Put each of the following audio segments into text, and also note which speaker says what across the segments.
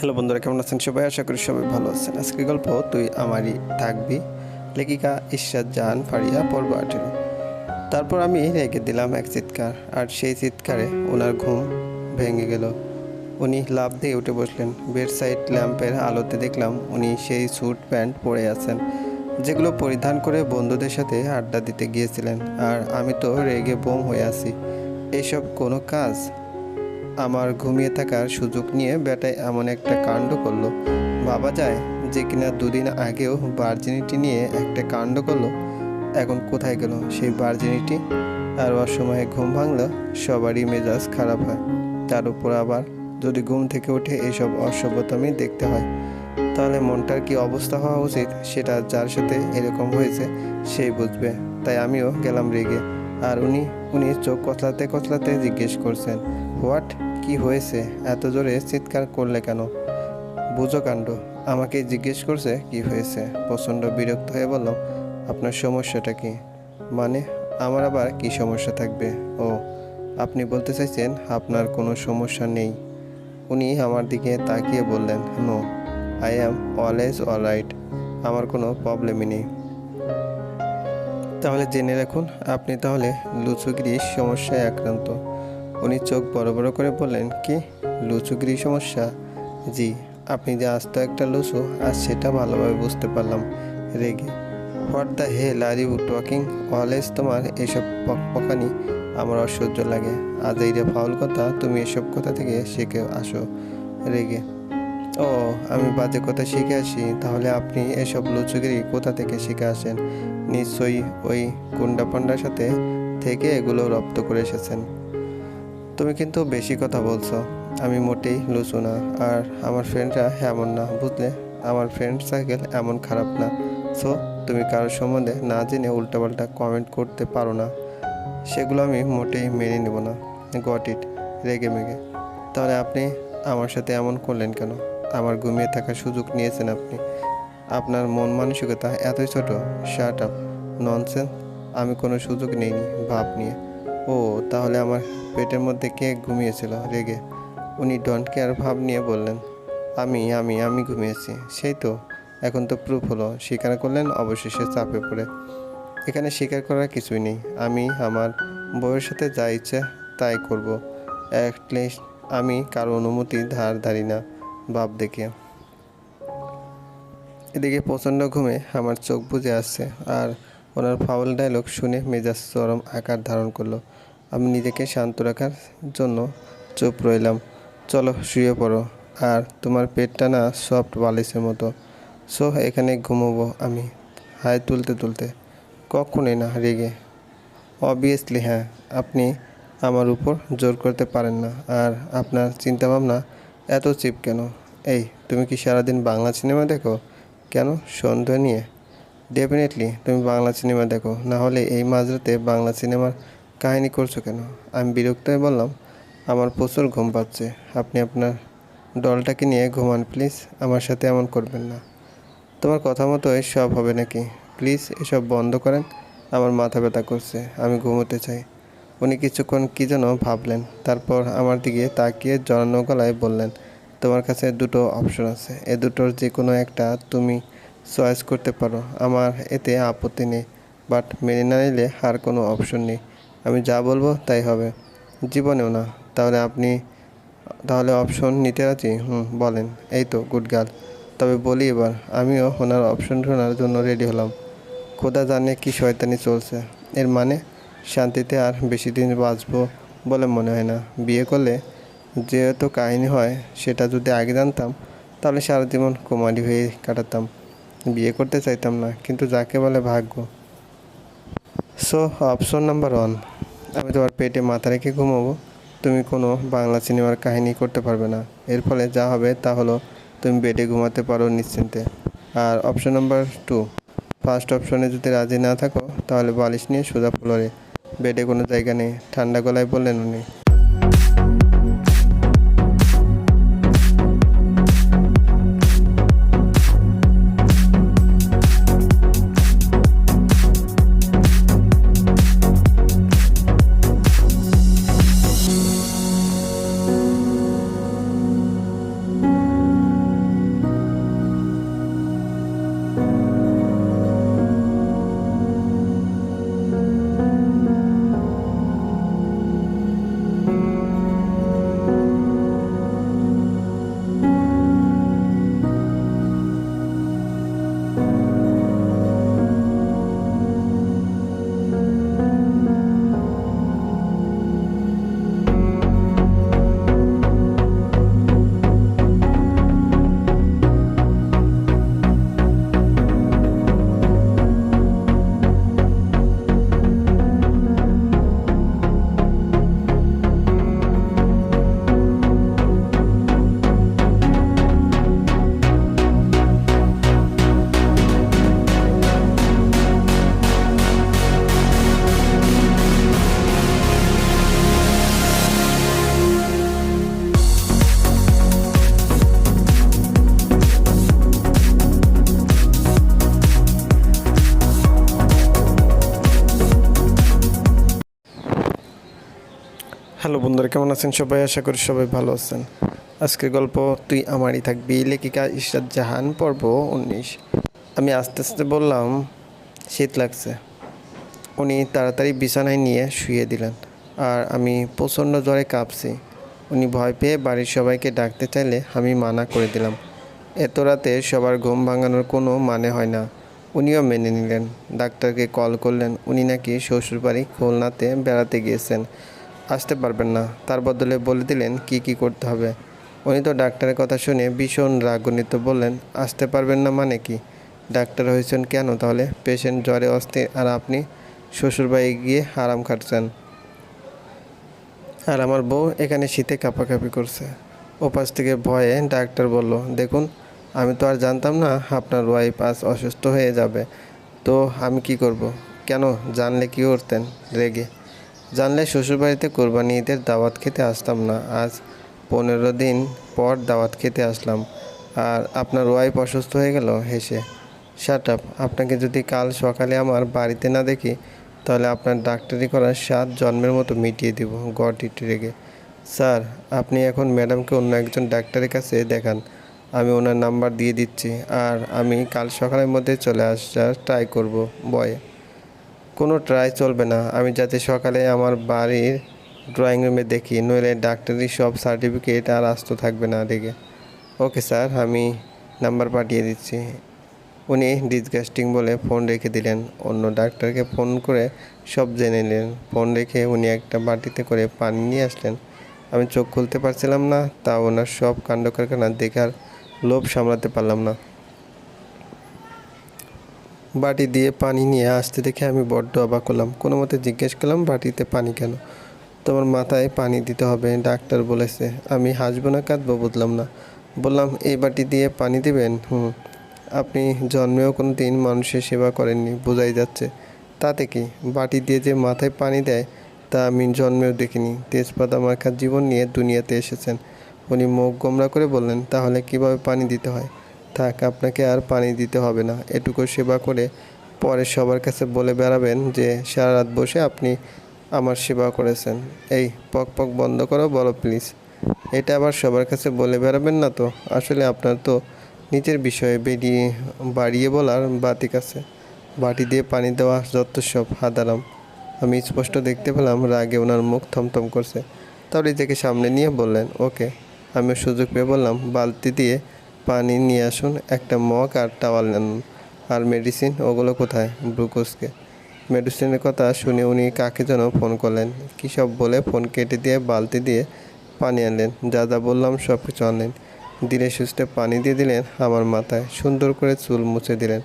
Speaker 1: Hello বন্ধুরা, কেমন আছেন সবাই? আশা করি সবাই ভালো আছেন। আজকের গল্প তুই আমারই থাকবি। লেখিকা ঈশ্বর জাহান ফারিয়া, পর্ব আঠেরো। তারপর আমি রেখে দিলাম এক চিৎকার, আর সেই চিৎকারে ওনার ঘুম ভেঙে গেল। উনি লাভ দিয়ে উঠে বসলেন। বেড সাইড ল্যাম্পের আলোতে দেখলাম উনি সেই স্যুট প্যান্ট পরে আছেন, যেগুলো পরিধান করে বন্ধুদের সাথে আড্ডা দিতে গিয়েছিলেন। আর আমি তো রেগে বোম হয়ে আছি। এসব কোনো কাজ? আমার ঘুমিয়ে থাকার সুযোগ নিয়ে বেটায় এমন একটা কাণ্ড করল। ভাবা যায় যে কিনা দুদিন আগেও ভার্জিনিটি নিয়ে একটা কাণ্ড করল। এখন কোথায় গেল সেই ভার্জিনিটি আর অসময়ে ঘুম ভাঙলো, সবারই মেজাজ খারাপ হয়। তার উপর আবার যদি ঘুম থেকে উঠে এইসব অসভ্যতামি দেখতে হয়, তাহলে মনটার কি অবস্থা হওয়া উচিত? সেটা যার সাথে এরকম হয়েছে সেই বুঝবে। তাই আমিও গেলাম রেগে। আর উনি উনি চোখ কচলাতে কচলাতে জিজ্ঞেস করছেন হোয়াট? কি হয়েছে? এত জোরে চিৎকার করলে কেন? বুঝো কাণ্ড, আমাকে জিজ্ঞেস করছে কি হয়েছে। প্রচণ্ড বিরক্ত হয়ে বললাম, আপনার সমস্যাটা কি? মানে আমার আবার কি সমস্যা থাকবে? ও, আপনি বলতে চাইছেন আপনার কোনো সমস্যা নেই। উনি আমার দিকে তাকিয়ে বললেন, no, I am always all right আমার কোনো প্রবলেমই নেই। তাহলে জেনে রাখুন, আপনি তাহলে লুচুগিরির সমস্যায় আক্রান্ত। উনি চোখ বড় বড় করে বললেন, কি? লুচুগিরি সমস্যা? জি, আপনি যে আস্ত একটা লুচু, আর সেটা ভালোভাবে বুঝতে পারলাম। রেগে? What the hell are you talking? Always তোমার এসব পকপকানি আমার অসহ্য লাগে। আজ এই যে ফাউল কথা, তুমি এসব কথা থেকে শিখে আসো। রেগে? ও, আমি বাজে কথা শিখে আসি, তাহলে আপনি এসব লুচুগিরি কোথা থেকে শিখে আসেন? নিশ্চয়ই ওই কুন্ডা পান্ডার সাথে থেকে এগুলো রপ্ত করে এসেছেন। তুমি কিন্তু বেশি কথা বলছো। আমি মোটেই লুচু না। আর আমার ফ্রেন্ডরা এমন না, বুঝলে? আমার ফ্রেন্ড সার্কেল এমন খারাপ না। সো তুমি কারোর সম্বন্ধে না জেনে উল্টাপাল্টা কমেন্ট করতে পারো না। সেগুলো আমি মোটেই মেনে নেব না। গট ইট রেগে মেগে। তাহলে আপনি আমার সাথে এমন করলেন কেন? আমার ঘুমিয়ে থাকার সুযোগ নিয়েছেন আপনি। আপনার মন মানসিকতা এতই ছোট শার্ট আপ ননসেন্স আমি কোনো সুযোগ নেইনি, ভাব নিয়ে। ও, তাহলে আমার পেটের মধ্যে কে ঘুমিয়েছিল? রেগে। উনি ডন্ট কেয়ার ভাব নিয়ে বললেন, আমি আমি আমি ঘুমিয়েছি। সেই তো, এখন তো প্রুফ হলো। স্বীকার করলেন, অবশেষে চাপে পড়ে। এখানে স্বীকার করার কিছুই নেই। আমি, আমার বউয়ের সাথে যা ইচ্ছে তাই করব। অ্যাটলিস্ট আমি কারও অনুমতি ধার ধারি না, ভাব দেখে। এদিকে প্রচণ্ড ঘুমে আমার চোখ বুজে আসছে। আর ওনার ফাউল ডায়লগ শুনে মেজাজ চরম আকার ধারণ করল। আমি নিজেকে শান্ত রাখার জন্য চুপ রইলাম। চলো, শুয়ে পড়ো। আর তোমার পেটটা না সফট বালিশের মতো। সো, এখানে ঘুমোবো আমি। হাই তুলতে তুলতে। কখনোই না, রেগে। অবভিয়াসলি হ্যাঁ আপনি আমার উপর জোর করতে পারেন না। আর আপনার চিন্তাভাবনা এত চিপ কেন? এই, তুমি কি সারাদিন বাংলা সিনেমা দেখো? কেন? সন্দেহ নিয়ে। ডেফিনেটলি তুমি বাংলা সিনেমা দেখো। না হলে এই মাঝরাতে বাংলা সিনেমার কাহিনী করছ কেন? আমি বিরক্ত হয়ে বললাম, আমার প্রচুর ঘুম পাচ্ছে। আপনি আপনার দলটাকে নিয়ে ঘুমান প্লিজ আমার সাথে এমন করবেন না। তোমার কথা মতোই সব হবে নাকি? প্লিজ এসব বন্ধ করেন। আমার মাথা ব্যথা করছে, আমি ঘুমোতে চাই। উনি কিছুক্ষণ কী যেন ভাবলেন, তারপর আমার দিকে তাকিয়ে জড়ানো গলায় বললেন, তোমার কাছে দুটো অপশন আছে। এ দুটোর যে কোনো একটা তুমি চয়েস করতে পারো। আমার এতে আপত্তি নেই বাট মেনে না নিলে আর কোনো অপশন নেই। আমি যা বলব তাই হবে। জীবনেও না। তাহলে আপনি, তাহলে অপশন নিতে রাজি? হুম, বলেন। এই তো গুড গার্ল তবে বলি এবার, আমিও ওনার অপশন শোনার জন্য রেডি হলাম। খোদা জানে কি শয়তানি চলছে। এর মানে শান্তিতে আর বেশি দিন বাঁচবো বলে মনে হয় না। বিয়ে করলে যেহেতু কাহিনী হয়, সেটা যদি আগে জানতাম, তাহলে সারা জীবন কুমারী হয়ে কাটাতাম। বিয়ে করতে চাইতাম না, কিন্তু যাকে বলে ভাগ্য। সো অপশন নাম্বার ওয়ান আমি তোমার পেটে মাথা রেখে ঘুমাবো। তুমি কোনো বাংলা সিনেমার কাহিনী করতে পারবে না। এর ফলে যা হবে তা হলো, তুমি বেডে ঘুমাতে পারো নিশ্চিন্তে। আর অপশন নাম্বার টু ফার্স্ট অপশনে যদি রাজি না থাকো, তাহলে বালিশ নিয়ে সোজা ফ্লোরে বেডে কোনো জায়গা নেই। ঠান্ডা গলায় বললেন উনি। বন্ধুরা, কেমন আছেন সবাই? আশা করি সবাই ভালো আছেন। আজকের গল্প তুই আমারই থাকবি, লেখিকা ইশরাত জাহান, পর্ব উনিশ। আমি আস্তে আস্তে বললাম, শীত লাগছে। উনি তাড়াতাড়ি বিছানায় নিয়ে শুয়ে দিলেন। আর আমি প্রচণ্ড জ্বরে কাঁপছি। উনি ভয় পেয়ে বাড়ির সবাইকে ডাকতে চাইলে আমি মানা করে দিলাম। এত রাতে সবার ঘুম ভাঙানোর কোনো মানে হয় না। উনিও মেনে নিলেন। ডাক্তারকে কল করলেন। উনি নাকি শ্বশুরবাড়ি খুলনাতে বেড়াতে গিয়েছেন। আসতে পারবেন না। তার বদলে বলে দিলেন, কি কি করতে হবে? উনি তো ডাক্তারের কথা শুনে ভীষণ রাগণিত বললেন, আসতে পারবেন না মানে কি? ডাক্তার হয়েছেন কেন তাহলে? পেশেন্ট জ্বরে অস্থির, আর আপনি শ্বশুরবাড়ি গিয়ে আরাম খাটছেন। আর আমার বউ এখানে শীতে কাঁপাকাঁপি করছে। ওপাশ থেকে ভয়ে ডাক্তার বলল, দেখুন, আমি তো আর জানতাম না আপনার ওয়াইফ আজ অসুস্থ হয়ে যাবে। তো আমি কি করব? কেন? জানলে কি করতেন? রেগে জানলে শ্বশুরবাড়িতে কোরবানি ঈদের দাওয়াত খেতে আসতাম না। আজ পনেরো দিন পর দাওয়াত খেতে আসলাম। আর আপনার ওয়াইফ অসুস্থ হয়ে গেল হেসে। শাট আপ আপনাকে যদি কাল সকালে আমার বাড়িতে না দেখি, তাহলে আপনার ডাক্তারি করার সাত জন্মের মতো মিটিয়ে দিব। গড ইট রেগে। স্যার, আপনি এখন ম্যাডামকে অন্য একজন ডাক্তারের কাছে দেখান। আমি ওনার নাম্বার দিয়ে দিচ্ছি। আর আমি কাল সকালের মধ্যে চলে আসার ট্রাই করব। বয়ে কোনো ট্রাই চলবে না। আমি যাতে সকালে আমার বাড়ির ড্রয়িং রুমে দেখি, নইলে ডাক্তারি সব সার্টিফিকেট আর আস্ত থাকবে না রেগে ওকে স্যার, আমি নাম্বার পাঠিয়ে দিচ্ছি। উনি ডিসগাস্টিং বলে ফোন রেখে দিলেন। অন্য ডাক্তারকে ফোন করে সব জেনে নিলেন। ফোন রেখে উনি একটা বাটিতে করে পানি নিয়ে আসলেন। আমি চোখ খুলতে পারছিলাম না, তা ওনার সব কাণ্ড কারখানা দেখার লোভ সামলাতে পারলাম না। বাটি দিয়ে পানি নিয়ে আসতে দেখে আমি বড্ড অবাক হলাম। কোনো মতে জিজ্ঞেস করলাম, বাটিতে পানি কেন? তোমার মাথায় পানি দিতে হবে ডাক্তার বলেছে। আমি হাসবো না, কাঁদবো, বুঝলাম না। বললাম, এই বাটি দিয়ে পানি দিবেন? হুম। আপনি জন্মেও কোনো দিন মানুষের সেবা করেননি, বোঝাই যাচ্ছে। তাতে কি? বাটি দিয়ে যে মাথায় পানি দেয়, তা আমি জন্মেও দেখিনি। তেজপাতা মার্কার জীবন নিয়ে দুনিয়াতে এসেছেন। উনি মুখ গোমরা করে বললেন, তাহলে কীভাবে পানি দিতে হয়? থাক, আপনাকে আর পানি দিতে হবে না। এটুকু সেবা করে পরে সবার কাছে বলে বেড়াবেন যে সারা রাত বসে আপনি আমার সেবা করেছেন। এই, পক পক বন্ধ করো, বলো প্লিজ। এটা আবার সবার কাছে বলে বেড়াবেন না তো? আসলে আপনার তো নিজের বিষয়ে বেরিয়ে, বাড়িয়ে বলার বাতিক আছে বাটি দিয়ে পানি দেওয়া যত সব হাদারাম। আমি স্পষ্ট দেখতে পেলাম রাগে ওনার মুখ থমথম করছে। তাহলে নিজেকে সামনে নিয়ে বললেন, ওকে। আমি সুযোগ পেয়ে বললাম, বালতি দিয়ে পানি নিয়ে আসুন, একটা মগ আর টাওয়াল নেন। আর মেডিসিন, ওগুলো কোথায়? গ্লুকোজকে। মেডিসিনের কথা শুনে উনি কাকে যেন ফোন করলেন। কী সব বলে ফোন কেটে দিয়ে বালতি দিয়ে পানি আনলেন। যা যা বললাম সব কিছু আনলেন। ধীরে সুস্থে পানি দিয়ে দিলেন আমার মাথায়। সুন্দর করে চুল মুছে দিলেন।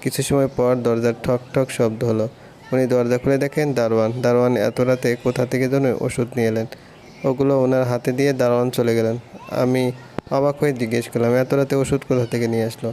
Speaker 1: কিছু সময় পর দরজার ঠক ঠক শব্দ হলো। উনি দরজা খুলে দেখেন দারোয়ান। দারোয়ান এত রাতে কোথা থেকে যেন ওষুধ নিয়ে এলেন। ওগুলো ওনার হাতে দিয়ে দারোয়ান চলে গেলেন। আমি অবাক হয়ে জিজ্ঞেস করলাম, এত রাতে ওষুধ কোথা থেকে নিয়ে আসলো?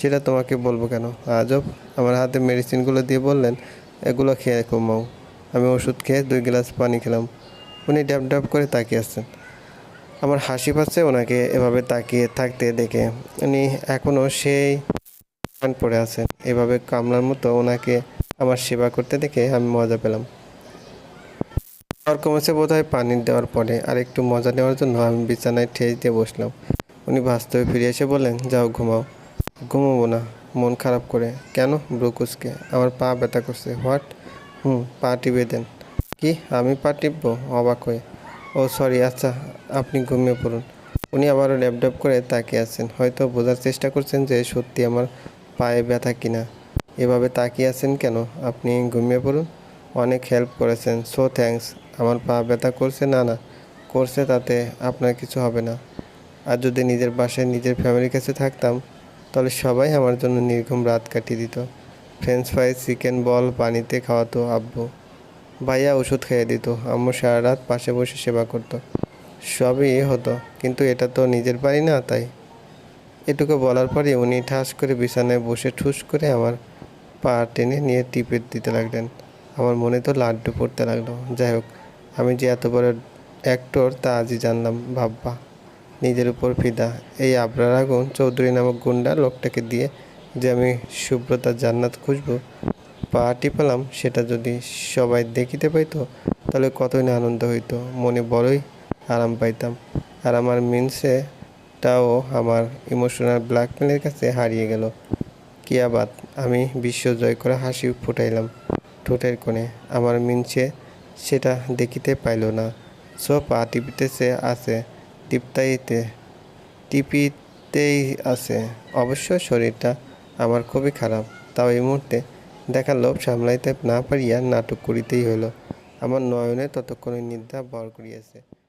Speaker 1: সেটা তোমাকে বলব কেন? আজব, আমার হাতে মেডিসিনগুলো দিয়ে বললেন, এগুলো খেয়ে কমাও আমি ওষুধ খেয়ে দুই গ্লাস পানি খেলাম। উনি ড্যাব ড্যাব করে তাকিয়ে আসছেন আমার হাসি পাচ্ছে ওনাকে এভাবে তাকিয়ে থাকতে দেখে। উনি এখনও সেই পড়ে আছেন। এভাবে কামলার মতো ওনাকে আমার সেবা করতে দেখে আমি মজা পেলাম। আর কমেছে বোধ হয় পানি দেওয়ার পরে, আর একটু মজা নেওয়ার জন্য আমি বিছানায় ঠেস দিয়ে বসলাম। উনি বাস্তবে ফিরে এসে বললেন, যাও ঘুমাও। ঘুমাবো না, মন খারাপ করে। কেন ব্রুকুসকে? আমার পা ব্যথা করছে। হোয়াট? হুম, পা টিপে দেন। কি? আমি পা টিপবো? অবাক হয়ে। ও, সরি আচ্ছা আপনি ঘুমিয়ে পড়ুন। উনি আবারও ল্যাপটপ করে তাকিয়ে আছেন। হয়তো বোঝার চেষ্টা করছেন যে সত্যি আমার পায়ে ব্যথা কিনা। এভাবে তাকিয়ে আছেন কেন? আপনি ঘুমিয়ে পড়ুন। অনেক হেল্প করেছেন। So thanks. আমার পা ব্যথা করছে, না না, করছে তাতে আপনার কিছু হবে না। আর যদি নিজের বাসায় নিজের ফ্যামিলির কাছে থাকতাম, তাহলে সবাই আমার জন্য নির্ঘুম রাত কাটিয়ে দিত। ফ্রেঞ্চ ফ্রাই চিকেন বল পানিতে খাওয়াতো আব্বু। ভাইয়া ওষুধ খেয়ে দিত, আম্মু সারা রাত পাশে বসে সেবা করতো। সবই হতো, কিন্তু এটা তো নিজের বাড়ি না, তাই। এটুকু বলার পরে উনি ঠাস করে বিছানায় বসে ঠুস করে আমার পা টেনে নিয়ে টিপে দিতে লাগলেন। আমার মনে তো লাড্ডু পড়তে লাগল। যাই হোক আমি যে এত বড় অ্যাক্টর তা আজই জানলাম, ভাববা। নিজের উপর ফিদা। এই আবরার আগুন চৌধুরী নামক গুন্ডা লোকটাকে দিয়ে যে আমি সুব্রতার জান্নাত খুঁজব, পা টিপালাম, সেটা যদি সবাই দেখিতে পাইতো, তাহলে কতই না আনন্দ হইতো। মনে বড়ই আরাম পাইতাম। আর আমার মিনসেটাও আমার ইমোশনাল ব্ল্যাকমেলের কাছে হারিয়ে গেল। কি আবাদ আমি বিশ্ব জয় করে হাসি ফুটাইলাম ঠোঁটের কোণে। আমার মিনসে সেটা দেখিতে পাইল না। সো পা টিপিতেছে আছে, টিপতাইতে, টিপিতেই আছে। অবশ্য শরীরটা আমার খুবই খারাপ, তাও এই মুহূর্তে দেখার লোভ সামলাইতে না পারিয়া নাটক করিতেই হইল। আমার নয়নে ততক্ষণে নিদ্রা বর করিয়াছে।